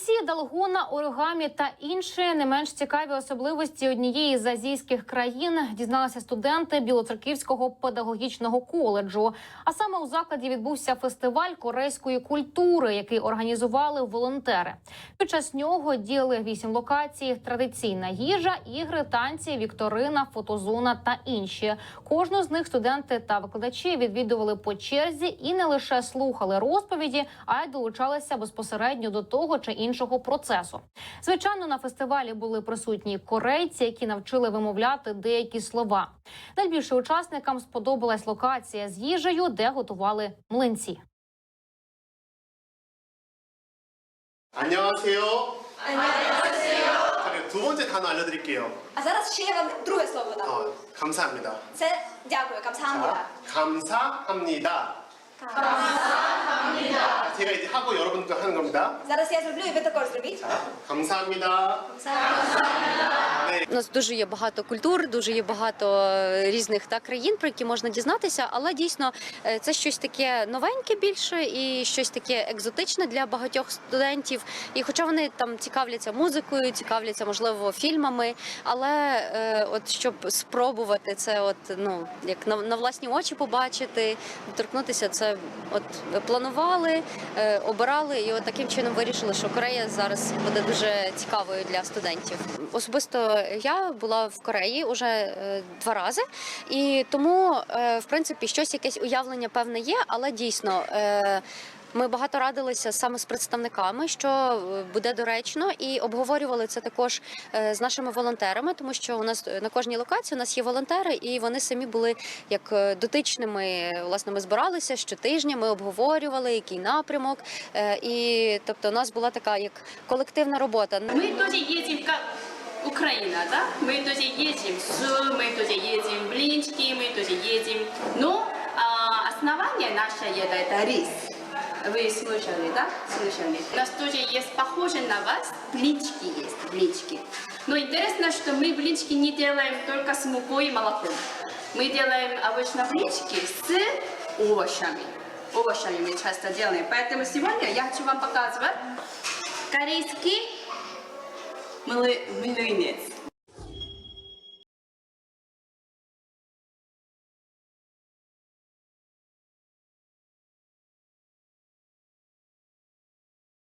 Млинці, далгона, оригамі та інші не менш цікаві особливості однієї з азійських країн дізналися студенти Білоцерківського педагогічного коледжу. А саме у закладі відбувся фестиваль корейської культури, який організували волонтери. Під час нього діяли вісім локацій: традиційна їжа, ігри, танці, вікторина, фотозона та інші. Кожну з них студенти та викладачі відвідували по черзі і не лише слухали розповіді, а й долучалися безпосередньо до того чи іншого процесу. Звичайно, на фестивалі були присутні корейці, які навчили вимовляти деякі слова. Найбільше учасникам сподобалась локація з їжею, де готували млинці. 안녕하세요. 안녕하세요. 두 번째 단어 알려드릴게요. А зараз ще я вам друге слово дам. 어, 감사합니다. Це дякую, 감사합니다. 자, 감사합니다. 감사합니다. 제가 이제 하고 여러분도 하는 겁니다. Зараз я зроблю і ви також зробіть. 자, 감사합니다. 네. У нас дуже є багато культур, дуже є багато е, різних та країн, про які можна дізнатися, але дійсно е, це щось таке новеньке більше і щось таке екзотичне для багатьох студентів. І хоча вони там цікавляться музикою, цікавляться можливо фільмами, але е, от щоб спробувати це, от ну як на, на власні очі побачити, доторкнутися, це от планували, е, обирали, і от таким чином вирішили, що Корея зараз буде дуже цікавою для студентів. Особисто я була в Кореї уже е, два рази, і тому, е, в принципі, щось якесь уявлення певне є, але дійсно. е, Ми багато радилися саме з представниками, що буде доречно, і обговорювали це також з нашими волонтерами, тому що у нас на кожній локації у нас є волонтери, і вони самі були як дотичними. Власне, ми збиралися щотижня, ми обговорювали, який напрямок. І тобто, у нас була така як колективна робота. Тоже едем как Украина, да? Мы тоже едем сыр, мы тоже едем блинчики, мы тоже едем. Но а, основание нашей еды это рис. Вы слышали, да? Слышали. У нас тоже есть похоже на вас, блинчики есть, блинчики. Но интересно, что мы блинчики не делаем только с мукой и молоком. Мы делаем обычно блинчики с овощами. Овощами мы часто делаем. Поэтому сегодня я хочу вам показывать корейский млынец.